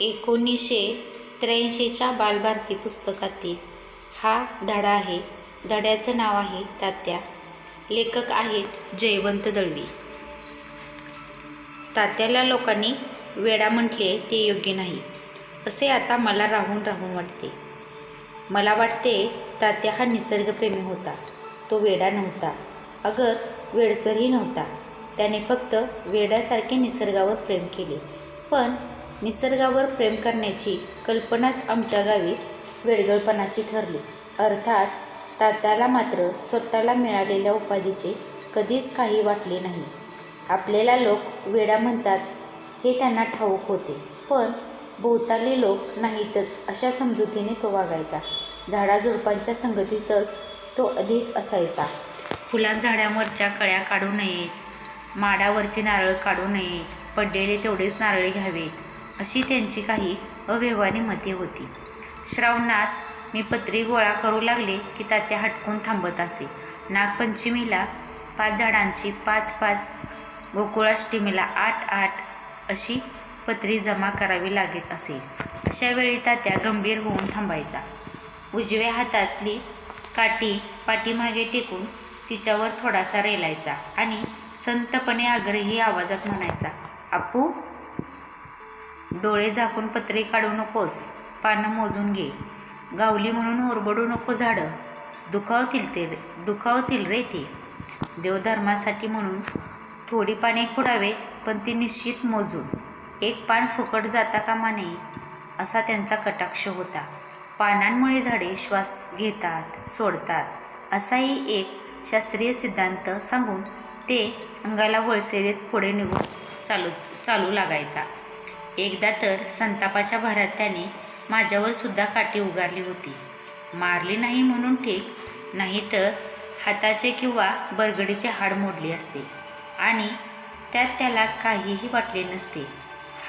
एकोणीसशे त्र्याऐंशीच्या बालभारती पुस्तकातील हा धडा आहे. धड्याचं नाव आहे तात्या. लेखक आहेत जयवंत दळवी. तात्याला लोकांनी वेडा म्हटले ते योग्य नाही. असे आता मला राहून राहून वाटते. मला वाटते तात्या हा निसर्गप्रेमी होता. तो वेडा नव्हता. अगर वेडसरही नव्हता. त्याने फक्त वेड्यासारखे निसर्गावर प्रेम केले. पण निसर्गावर प्रेम करण्याची कल्पनाच आमच्या गावी वेडगळपणाची ठरली. अर्थात तात्याला मात्र स्वतःला मिळालेल्या उपाधीचे कधीच काही वाटले नाही. आपल्याला लोक वेडा म्हणतात हे त्यांना ठाऊक होते. पण भोवताली लोक नाहीतच अशा समजुतीने तो वागायचा. झाडाझुडपांच्या संगतीतच तो अधिक असायचा. फुलां झाडांवरच्या कळ्या काढू नयेत माडावरचे नारळ काढू नयेत पडलेले तेवढेच नारळ घ्यावेत. अशी त्यांची काही अव्यवहारी मते होती. श्रावणात मी पत्री गोळा करू लागले की तात्या हटकून थांबत असे. नागपंचमीला पाच झाडांची पाच पाच गोकुळाष्टमीला आठ आठ अशी पत्री जमा करावी लागत असे. अशा वेळी तात्या गंभीर होऊन थांबायचा. उजव्या हातातली काठी पाठीमागे टेकून तिच्यावर थोडासा रेलायचा आणि संतपणे आग्रही आवाजात म्हणायचा आपू डोळे झाकून पत्रे काढू नकोस पानं मोजून घे. गावली म्हणून ओरबडू नको झाडं. दुखावतील ते दुखावतील रे ते. देवधर्मासाठी म्हणून थोडी पाने खुडावेत पण ती निश्चित मोजून एक पान फुकट जाता कामा नये असा त्यांचा कटाक्ष होता. पानांमुळे झाडे श्वास घेतात सोडतात असाही एक शास्त्रीय सिद्धांत सांगून ते अंगाला वळसे देत पुढे निघून चालू चालू लागायचा. एकदा तर संतापाच्या भरात त्याने माझ्यावर सुद्धा काठी उगारली होती. मारली नाही म्हणून ठीक नाही तर हाताचे किंवा बरगडीचे हाड मोडले असते. आणि त्यात त्याला काहीही वाटले नसते.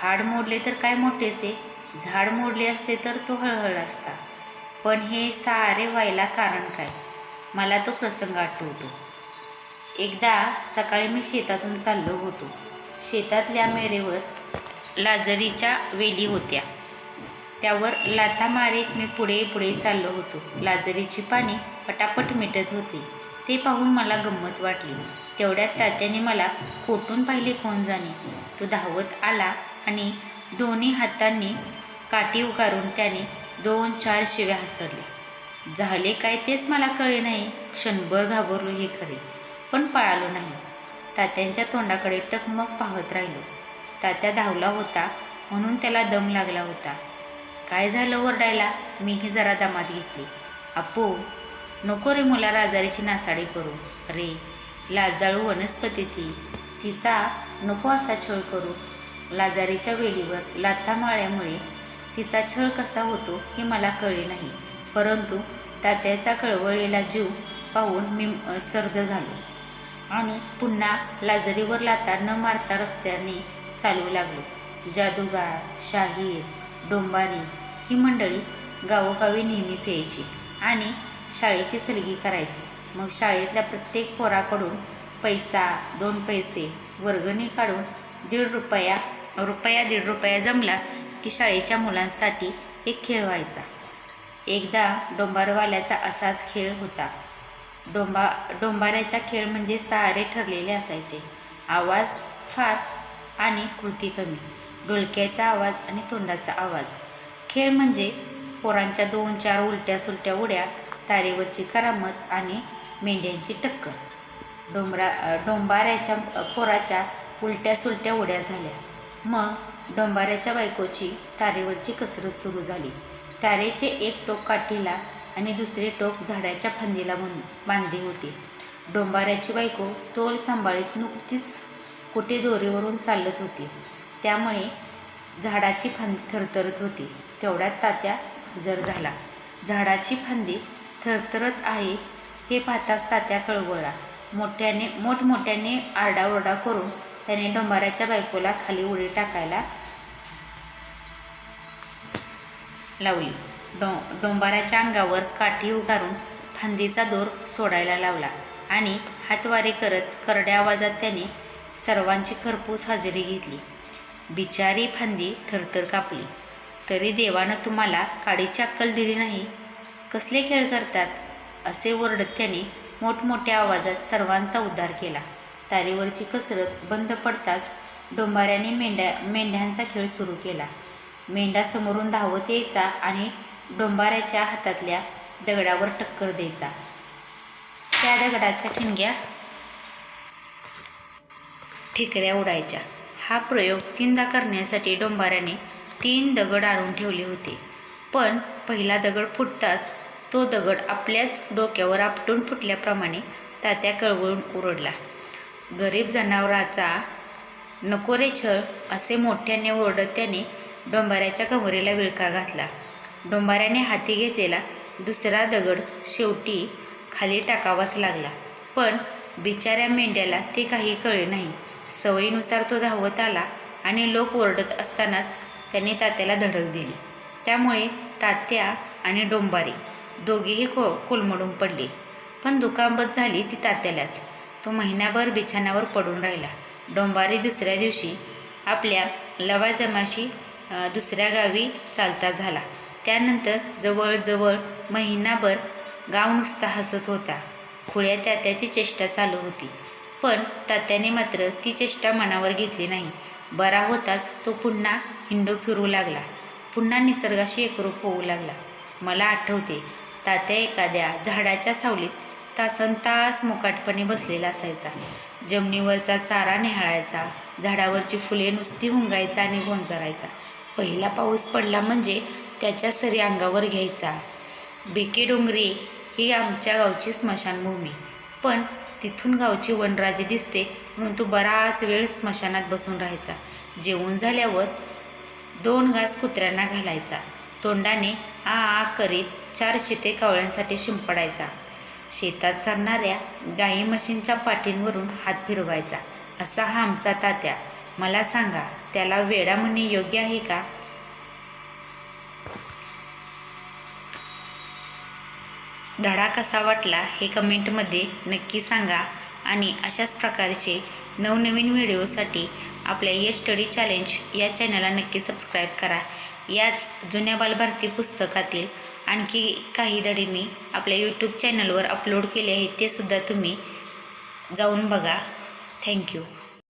हाड मोडले तर काय मोठेसे झाड मोडले असते तर तो हळहळ असता. पण हे सारे व्हायला कारण काय? मला तो प्रसंग आठवतो. एकदा सकाळी मी शेतातून चाललो होतो. शेतातल्या मेरेवर लाजरीच्या वेली होत्या. त्यावर लाथा मारीत मी पुढे पुढे चाललो होतो. लाजरीची पाने पटापट मिटत होती. ते पाहून मला गंमत वाटली. तेवढ्यात तात्याने मला खोटून पाहिले कोण जाणे? तो धावत आला आणि दोन्ही हातांनी काठी उगारून त्याने दोन चार शिव्या हसरले झाले काय तेच मला कळे नाही क्षणभर घाबरलो हे खरे. पण पळालो नाही. तात्यांच्या तोंडाकडे टकमक पाहत राहिलो. तात्या धावला होता म्हणून त्याला दम लागला होता. काय झालं ओरडायला? मीही जरा दमात घेतली. आपो नको रे मुला राजारीची नासाडी करू. रे लाजाळू वनस्पती ती. तिचा नको असा छळ करू. लाजारीच्या वेलीवर लाथा माळ्यामुळे तिचा छळ कसा होतो हे मला कळे नाही. परंतु तात्याचा कळवळलेला जीव पाहून मी सर्द झालो. आणि पुन्हा लाजरीवर लाता न मारता रस्त्याने चालू लागलो. जादूगार शाहीर डोंबारी ही मंडळी गावोगावी नेहमीच यायची आणि शाळेची सलगी करायची. मग शाळेतल्या प्रत्येक पोराकडून पैसा दोन पैसे वर्गणी काढून दीड रुपया रुपया दीड रुपया जमला की शाळेच्या मुलांसाठी एक खेळ व्हायचा. एकदा डोंबारवाल्याचा असाच खेळ होता. डोंबा डोंबाऱ्याचा खेळ म्हणजे सारे ठरलेले असायचे. आवाज फार आणि कृती कमी डोलक्याचा आवाज आणि तोंडाचा आवाज. खेळ म्हणजे पोरांच्या दोन चार उलट्या सुलट्या उड्या तारेवरची करामत आणि मेंढ्यांची टक्कर. डोंबरा डोंबाऱ्याच्या पोराच्या उलट्या सुलट्या उड्या झाल्या. मग डोंबाऱ्याच्या बायकोची तारेवरची कसरत सुरू झाली. तारेचे एक टोक काठीला आणि दुसरे टोक झाडाच्या फांदीला बांधली होती. डोंबाऱ्याची बायको तोल सांभाळीत नुकतीच कुठे दोरीवरून चालत होती. त्यामुळे झाडाची फांदी थरथरत होती. तेवढ्यात तात्या हजर झाला. झाडाची फांदी थरथरत आहे हे पाहताच तात्या कळवळला. मोठ्याने मोठमोठ्याने आरडाओरडा करून त्याने डोंबाऱ्याच्या बायकोला खाली उडी टाकायला लावली. डो डोंबाऱ्याच्या अंगावर काठी उगारून फांदीचा दोर सोडायला लावला आणि हातवारे करत करड्या आवाजात त्याने सर्वांची खरपूस हजेरी घेतली. बिचारी फांदी थरथर कापली. तरी देवानं तुम्हाला काडीची अक्कल दिली नाही. कसले खेळ करतात? असे ओरडत त्याने मोठमोठ्या आवाजात सर्वांचा उद्धार केला. तारीवरची कसरत बंद पडताच डोंबाऱ्याने मेंढ्या मेंढ्यांचा खेळ सुरू केला. मेंढा समोरून धावत यायचा आणि डोंबाऱ्याच्या हातातल्या दगडावर टक्कर द्यायचा. त्या दगडाच्या ठिणग्या ठिकऱ्या उडायच्या. हा प्रयोग तीनदा करण्यासाठी डोंबाऱ्याने तीन दगड आणून ठेवले होते. पण पहिला दगड फुटताच तो दगड आपल्याच डोक्यावर आपटून फुटल्याप्रमाणे तात्या कळवळून ओरडला. गरीब जनावराचा नको रे छळ असे मोठ्याने ओरडत त्याने डोंबाऱ्याच्या कमरेला विळखा घातला. डोंबाऱ्याने हाती घेतलेला दुसरा दगड शेवटी खाली टाकावाच लागला. पण बिचाऱ्या मेंढ्याला ते काही कळे नाही. सवयीनुसार तो धावत आला आणि लोक ओरडत असतानाच त्याने तात्याला धडक दिली. त्यामुळे तात्या आणि डोंबारी दोघेही को कोलमडून पडले. पण दुखापत झाली ती तात्यालाच. तो महिनाभर बिछाण्यावर पडून राहिला. डोंबारी दुसऱ्या दिवशी आपल्या लवाजमाशी दुसऱ्या गावी चालता झाला. त्यानंतर जवळजवळ महिनाभर गाव नुसता हसत होता. खुळ्या तात्याची चेष्टा चालू होती. पण तात्याने मात्र ती चेष्टा मनावर घेतली नाही. बरा होताच तो पुन्हा हिंडो फिरू लागला. पुन्हा निसर्गाशी एकरूप होऊ लागला. मला आठवते तात्या एखाद्या झाडाच्या सावलीत तासन तास मुकाटपणे बसलेला असायचा. जमिनीवरचा चारा निहाळायचा झाडावरची फुले नुसती हुंगायचा आणि गोंजारायचा. पहिला पाऊस पडला म्हणजे त्याच्या सरी अंगावर घ्यायचा. बेके डोंगरी ही आमच्या गावची स्मशानभूमी. पण तिथून गावची वनराजी दिसते म्हणून तो बराच वेळ स्मशानात बसून राहायचा. जेवून झाल्यावर दोन घास कुत्र्यांना घालायचा. तोंडाने आ आ करीत चार शिते कावळ्यांसाठी शिंपडायचा. शेतात चालणाऱ्या गाई म्हशींच्या पाठींवरून हात फिरवायचा. असा हा आमचा तात्या. मला सांगा त्याला वेडा म्हणणे योग्य आहे का? धडा कसा वाटला हे कमेंटमध्ये नक्की सांगा आणि अशाच प्रकारचे नवनवीन व्हिडिओसाठी आपल्या ये स्टडी चॅलेंज या चॅनलला नक्की सबस्क्राईब करा. याच जुन्या बालभारती पुस्तकातील आणखी काही धडे मी आपल्या यूट्यूब चॅनलवर अपलोड केले आहेत ते सुद्धा तुम्ही जाऊन बघा. थँक्यू